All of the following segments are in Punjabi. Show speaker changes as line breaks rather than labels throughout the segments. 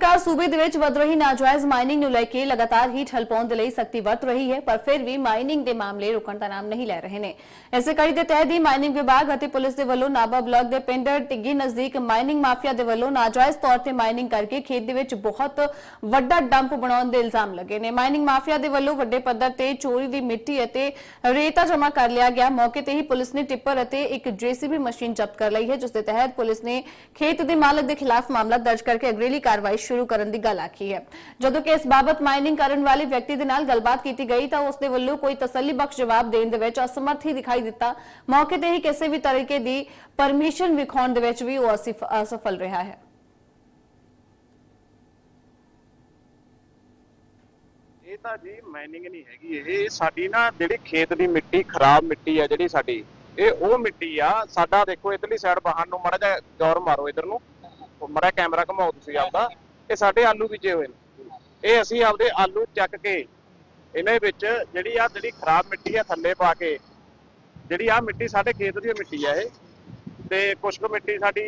ਸਰਕਾਰ ਸੂਬੇ ਦੇ ਵਿੱਚ ਵਧ ਰਹੀ ਨਾਜਾਇਜ਼ ਮਾਈਨਿੰਗ ਨੂੰ ਲੈ ਕੇ ਲਗਾਤਾਰ ਹੀ ਠੱਲ ਪਾਉਣ ਦੇ ਲਈ ਸਖਤੀ ਵਰਤ ਰਹੀ ਹੈ ਪਰ ਫਿਰ ਵੀ ਮਾਈਨਿੰਗ ਦੇ ਮਾਮਲੇ ਰੁਕਣ ਦਾ ਨਾਮ ਨਹੀਂ ਲੈ ਰਹੇ ਨੇ ਇਸੇ ਕੜੀ ਦੇ ਤਹਿਤ ਹੀ ਮਾਈਨਿੰਗ ਵਿਭਾਗ ਅਤੇ ਪੁਲਿਸ ਦੇ ਵੱਲੋਂ ਨਾਬਾ ਬਲਾਕ ਦੇ ਪਿੰਡ ਟਿੱਗੀ ਨਜ਼ਦੀਕ ਮਾਈਨਿੰਗ ਮਾਫੀਆ ਦੇ ਵੱਲੋਂ ਨਾਜਾਇਜ਼ ਤੌਰ ਤੇ ਮਾਈਨਿੰਗ ਕਰਕੇ ਖੇਤ ਦੇ ਵਿੱਚ ਬਹੁਤ ਵੱਡਾ ਡੰਪ ਬਣਾਉਣ ਦੇ ਇਲਜ਼ਾਮ ਲੱਗੇ ਨੇ ਮਾਈਨਿੰਗ ਮਾਫੀਆ ਦੇ ਵੱਲੋਂ ਵੱਡੇ ਪੱਧਰ ਤੇ ਚੋਰੀ ਦੀ ਮਿੱਟੀ ਅਤੇ ਰੇਤਾ ਜਮ੍ਹਾਂ ਕਰ ਲਿਆ ਗਿਆ ਮੌਕੇ ਤੇ ਹੀ ਪੁਲਿਸ ਨੇ ਟਿੱਪਰ ਅਤੇ ਇੱਕ ਜੀਸੀਬੀ ਮਸ਼ੀਨ ਜ਼ਬਤ ਕਰ ਲਈ ਹੈ ਜਿਸ ਦੇ ਤਹਿਤ ਪੁਲਿਸ ਨੇ ਖੇਤ ਦੇ ਮਾਲਕ ਦੇ ਖਿਲਾਫ ਮਾਮਲਾ ਦਰਜ ਕਰਕੇ ਅਗਰੇਲੀ ਕਾਰਵਾਈ ਸ਼ੁਰੂ ਕਰਨ ਦੀ ਗੱਲ ਆਖੀ ਹੈ। ਜਦੋਂ ਕਿ ਇਸ ਬਾਬਤ ਮਾਈਨਿੰਗ ਕਰਨ ਵਾਲੇ ਵਿਅਕਤੀ ਦੇ ਨਾਲ ਗੱਲਬਾਤ ਕੀਤੀ ਗਈ ਤਾਂ ਉਸ ਦੇ ਵੱਲੋਂ ਕੋਈ ਤਸੱਲੀ ਜਵਾਬ ਦੇਣ ਦੇ ਵਿੱਚ ਅਸਮਰਥ ਹੀ ਦਿਖਾਈ ਦਿੱਤਾ। ਮੌਕੇ ਤੇ ਹੀ ਕਿਸੇ ਵੀ ਤਰੀਕੇ ਦੀ ਪਰਮਿਸ਼ਨ ਵਿਖਾਉਣ ਦੇ ਵਿੱਚ ਵੀ ਉਹ ਅਸਫਲ ਰਿਹਾ ਹੈ।
ਇਹ ਤਾਂ ਜੀ ਮਾਈਨਿੰਗ ਨਹੀਂ ਹੈਗੀ ਇਹ। ਸਾਡੀ ਨਾ ਜਿਹੜੀ ਖੇਤ ਦੀ ਮਿੱਟੀ, ਖਰਾਬ ਮਿੱਟੀ ਆ ਜਿਹੜੀ ਸਾਡੀ, ਇਹ ਉਹ ਮਿੱਟੀ ਆ। ਸਾਡਾ ਦੇਖੋ ਇਧਰਲੀ ਸਾਈਡ ਬਾਹਰ ਨੂੰ ਮੜਾ ਜਾ ਗੌਰ ਮਾਰੋ ਇਧਰ ਨੂੰ। ਮੜਾ ਕੈਮਰਾ ਘਮਾਓ ਤੁਸੀਂ ਆਪਦਾ। ਇਹ ਸਾਡੇ ਆਲੂ ਬੀਜੇ ਹੋਏ ਨੇ। ਇਹ ਅਸੀਂ ਆਪਦੇ ਆਲੂ ਚੱਕ ਕੇ ਇਹਨਾਂ ਵਿੱਚ ਜਿਹੜੀ ਆ ਜਿਹੜੀ ਖਰਾਬ ਮਿੱਟੀ ਆ ਥੱਲੇ ਪਾ ਕੇ ਜਿਹੜੀ ਆ ਮਿੱਟੀ ਸਾਡੇ ਖੇਤ ਦੀ ਮਿੱਟੀ ਆ ਇਹ ਤੇ ਕੁਛ ਕੁ ਮਿੱਟੀ ਸਾਡੀ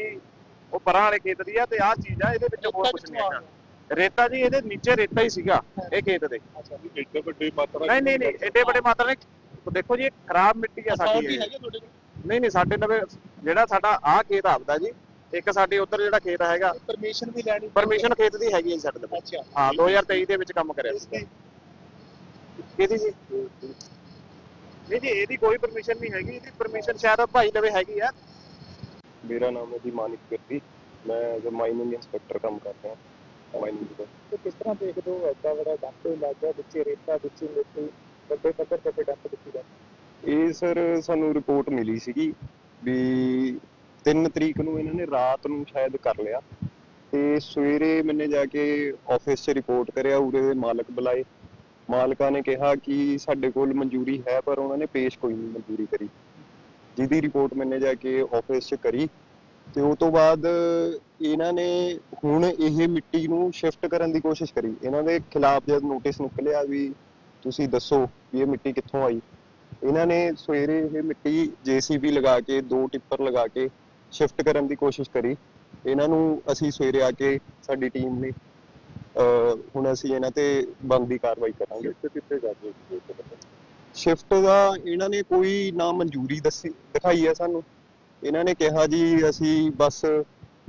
ਉਹ ਪਰਾਂ ਵਾਲੇ ਖੇਤ ਦੀ ਆ ਤੇ ਆਹ ਚੀਜ਼ ਆ ਇਹਦੇ ਵਿੱਚ ਹੋਰ ਕੁਝ ਨਹੀਂ ਹੈਗਾ। ਰੇਤਾ ਜੀ ਇਹਦੇ ਨੀਚੇ ਰੇਤਾ ਹੀ ਸੀਗਾ ਇਹ ਖੇਤ ਦੇ।
ਅੱਛਾ ਵੀ ਏਡੇ ਵੱਡੇ ਮਾਤਰਾ
ਨਹੀਂ ਨਹੀਂ ਨਹੀਂ ਐਡੇ ਵੱਡੇ ਮਾਤਰਾ ਨੇ ਦੇਖੋ ਜੀ ਇਹ ਖਰਾਬ ਮਿੱਟੀ ਆ ਸਾਡੀ ਨਹੀਂ ਨਹੀਂ ਸਾਡੇ ਨਵੇਂ ਜਿਹੜਾ ਸਾਡਾ ਆਹ ਖੇਤ ਆਪਦਾ ਜੀ ਇੱਕ ਸਾਡੇ ਉੱਧਰ ਜਿਹੜਾ ਖੇਤ ਹੈਗਾ
ਪਰਮਿਸ਼ਨ ਵੀ ਲੈਣੀ
ਪਰਮਿਸ਼ਨ ਖੇਤ ਦੀ ਹੈਗੀ ਹੈ ਜੀ ਸਾਡੇ ਕੋਲ।
ਅੱਛਾ।
ਹਾਂ 2023 ਦੇ ਵਿੱਚ ਕੰਮ ਕਰਿਆ ਸੀ। ਕਿਹਦੀ ਜੀ? ਨਹੀਂ ਜੀ ਇਹਦੀ ਕੋਈ ਪਰਮਿਸ਼ਨ ਨਹੀਂ ਹੈਗੀ। ਇਹਦੀ ਪਰਮਿਸ਼ਨ ਸ਼ਾਇਦ ਭਾਈ ਲਵੇ ਹੈਗੀ ਆ।
ਮੇਰਾ ਨਾਮ ਹੈ ਜੀ ਮਾਨਿਕ ਕਿਰਤੀ ਮੈਂ ਜੋ ਮਾਈਨਿੰਗ ਇੰਸਪੈਕਟਰ ਕੰਮ ਕਰ ਰਿਹਾ। ਮਾਈਨਿੰਗ ਦਾ।
ਤੇ ਕਿਸ ਤਰ੍ਹਾਂ ਦੇਖਦੇ ਹੋ ਐਡਾ ਵੱਡਾ ਡੰਪ ਲੱਗਾ ਵਿੱਚ ਰੇਤਾ ਵਿੱਚ ਮਿੱਟੀ ਵੱਡੇ ਪੱਧਰ ਤੇ ਡੰਪ ਦਿੱਤੀ ਜਾਂਦੀ
ਇਹ ਸਰ ਸਾਨੂੰ ਰਿਪੋਰਟ ਮਿਲੀ ਸੀਗੀ ਵੀ 3 ਤਰੀਕ ਨੂੰ ਇਹਨਾਂ ਨੇ ਰਾਤ ਨੂੰ ਸ਼ਾਇਦ ਕਰ ਲਿਆ। ਤੇ ਸਵੇਰੇ ਮੈਨੇ ਜਾ ਕੇ ਆਫਿਸ 'ਚ ਰਿਪੋਰਟ ਕਰਿਆ, ਉਰੇ ਦੇ ਮਾਲਕ ਬੁਲਾਏ। ਮਾਲਕਾਂ ਨੇ ਕਿਹਾ ਕਿ ਸਾਡੇ ਕੋਲ ਮਨਜ਼ੂਰੀ ਹੈ, ਪਰ ਉਹਨਾਂ ਨੇ ਪੇਸ਼ ਕੋਈ ਨਹੀਂ ਮਨਜ਼ੂਰੀ ਕਰੀ। ਜਿਹਦੀ ਰਿਪੋਰਟ ਮੈਨੇ ਜਾ ਕੇ ਆਫਿਸ 'ਚ ਕਰੀ। ਤੇ ਉਹ ਤੋਂ ਬਾਅਦ ਇਹਨਾਂ ਨੇ ਹੁਣ ਇਹ ਮਿੱਟੀ ਨੂੰ ਸ਼ਿਫਟ ਕਰਨ ਦੀ ਕੋਸ਼ਿਸ਼ ਕਰੀ। ਇਹਨਾਂ ਦੇ ਖਿਲਾਫ ਜਦ ਨੋਟਿਸ ਨਿਕਲਿਆ ਵੀ ਤੁਸੀਂ ਦੱਸੋ ਵੀ ਇਹ ਮਿੱਟੀ ਕਿੱਥੋਂ ਆਈ। ਇਹਨਾਂ ਨੇ ਸਵੇਰੇ ਇਹ ਮਿੱਟੀ ਜੀਸੀਬੀ ਲਗਾ ਕੇ, ਦੋ ਟਿੱਪਰ ਲਗਾ ਕੇ ਸ਼ਿਫਟ ਕਰਨ ਦੀ ਕੋਸ਼ਿਸ਼ ਕਰੀ। ਇਹਨਾਂ ਨੂੰ ਅਸੀਂ ਸਵੇਰੇ ਆ ਕੇ ਸਾਡੀ ਟੀਮ ਨੇ ਅਹ ਹੁਣ ਅਸੀਂ ਇਹਨਾਂ ਤੇ ਬਣਦੀ ਕਾਰਵਾਈ ਕਰਾਂਗੇ।
ਕਿੱਥੇ ਕਿੱਥੇ ਜਾਂਦੇ ਸੀ
ਸ਼ਿਫਟ ਦਾ ਇਹਨਾਂ ਨੇ ਕੋਈ ਨਾ ਮਨਜ਼ੂਰੀ ਦੱਸੀ ਦਿਖਾਈ ਹੈ ਸਾਨੂੰ। ਇਹਨਾਂ ਨੇ ਕਿਹਾ ਜੀ ਅਸੀਂ ਬਸ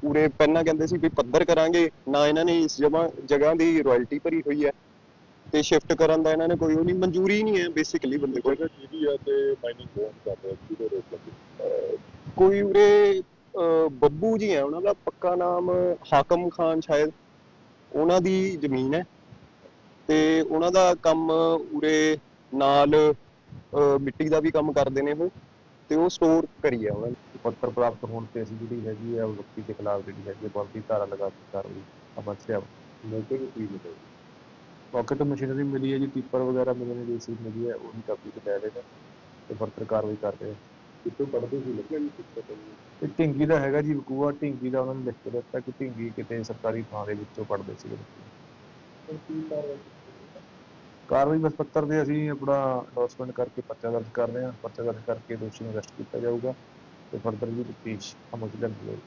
ਪੂਰੇ ਪਹਿਲਾਂ ਕਹਿੰਦੇ ਸੀ ਵੀ ਪੱਧਰ ਕਰਾਂਗੇ ਨਾ ਇਹਨਾਂ ਨੇ ਇਸ ਜਗ੍ਹਾ ਜਗ੍ਹਾ ਦੀ ਰਾਇਲਟੀ ਭਰੀ ਹੋਈ ਹੈ ਤੇ ਸ਼ਿਫਟ ਕਰਨ ਦਾ ਇਹਨਾਂ ਨੇ ਕੋਈ ਉਹ ਨਹੀਂ ਮਨਜ਼ੂਰੀ ਨਹੀਂ ਹੈ ਬੇਸਿਕਲੀ ਬੰਦੇ ਕੋਲ।
ਜਿਹਦੀ ਆ ਤੇ ਮਾਈਨਿੰਗ ਕੌਣ ਕਰ ਰਿਹਾ ਕਿਹਦੇ ਰੋਕ ਲੱਗੀ
ਕੋਈ ਉਰੇ ਬੱਬੂ ਜੀ ਹੈ ਉਹਨਾਂ ਦਾ ਪੱਕਾ ਨਾਮ ਹਾਕਮ ਖਾਨ ਸ਼ਾਇਦ ਉਹਨਾਂ ਦੀ ਜ਼ਮੀਨ ਹੈ। ਤੇ ਉਹਨਾਂ ਦਾ ਕੰਮ ਉਰੇ ਨਾਲ ਮਿੱਟੀ ਦਾ ਵੀ ਕੰਮ ਕਰਦੇ ਨੇ ਉਹ ਤੇ ਉਹ ਸਟੋਰ ਕਰੀ ਹੈ ਉਹਨਾਂ ਨੇ।
ਪੱਤਰ ਪ੍ਰਾਪਤ ਹੋਣ ਤੇ ਅਸੀਂ ਜਿਹੜੀ ਹੈਗੀ ਆ ਉਹ ਵਿਅਕਤੀ ਦੇ ਖਿਲਾਫ ਜਿਹੜੀ ਹੈਗੀ ਆ ਬਣਦੀ ਧਾਰਾ ਲਗਾ ਕੇ ਕਾਰਵਾਈ ਅਮਰਸਿਆ
ਮੌਕੇ ਤੇ ਕੀ ਮਿਲਿਆ?
ਮੌਕੇ ਤੋਂ ਮਸ਼ੀਨਰੀ ਮਿਲੀ ਹੈ ਜੀ ਟਿੱਪਰ ਵਗੈਰਾ ਮਿਲੇ ਨੇ ਜੇਸੀ ਮਿਲੀ ਹੈ ਉਹਦੀ ਕਾਪੀ ਤੇ ਲੈ ਲੈਣਾ ਤੇ ਫਰਦਰ ਕਾਰਵਾਈ ਕਰ ਰਹੇ ਆ।
ਕਿੱਥੋਂ ਪੜਦੇ ਸੀ ਲੱਗਿਆ ਨਹੀਂ ਕਿੱਥੇ ਪਤਾ ਨਹੀਂ
ਤੇ ਢਿੰਗੀ ਦਾ ਹੈਗਾ ਜੀ ਵਕੂਆ ਢਿੰਗੀ ਦਾ ਉਹਨਾਂ ਨੇ ਲਿਖ ਕੇ ਦਿੱਤਾ ਕਿ ਢਿੰਗੀ ਕਿਤੇ ਸਰਕਾਰੀ ਥਾਂ ਦੇ ਵਿੱਚੋਂ ਪੜਦੇ
ਕੀ ਕਾਰਵਾਈ
ਬਸ ਪੱਤਰ ਦੇ ਅਸੀਂ ਆਪਣਾ ਅਨਾਉਂਸਮੈਂਟ ਕਰਕੇ ਪਰਚਾ ਦਰਜ ਕਰ ਰਹੇ ਹਾਂ। ਪਰਚਾ ਦਰਜ ਕਰਕੇ ਦੋਸ਼ੀ ਨੂੰ ਅਰੈਸਟ ਕੀਤਾ ਜਾਊਗਾ ਤੇ ਫਰਦਰ ਵੀ ਤਫਤੀਸ਼ ਅਮਲ ਚ ਲਿਆਂਦੀ ਜਾਊਗੀ।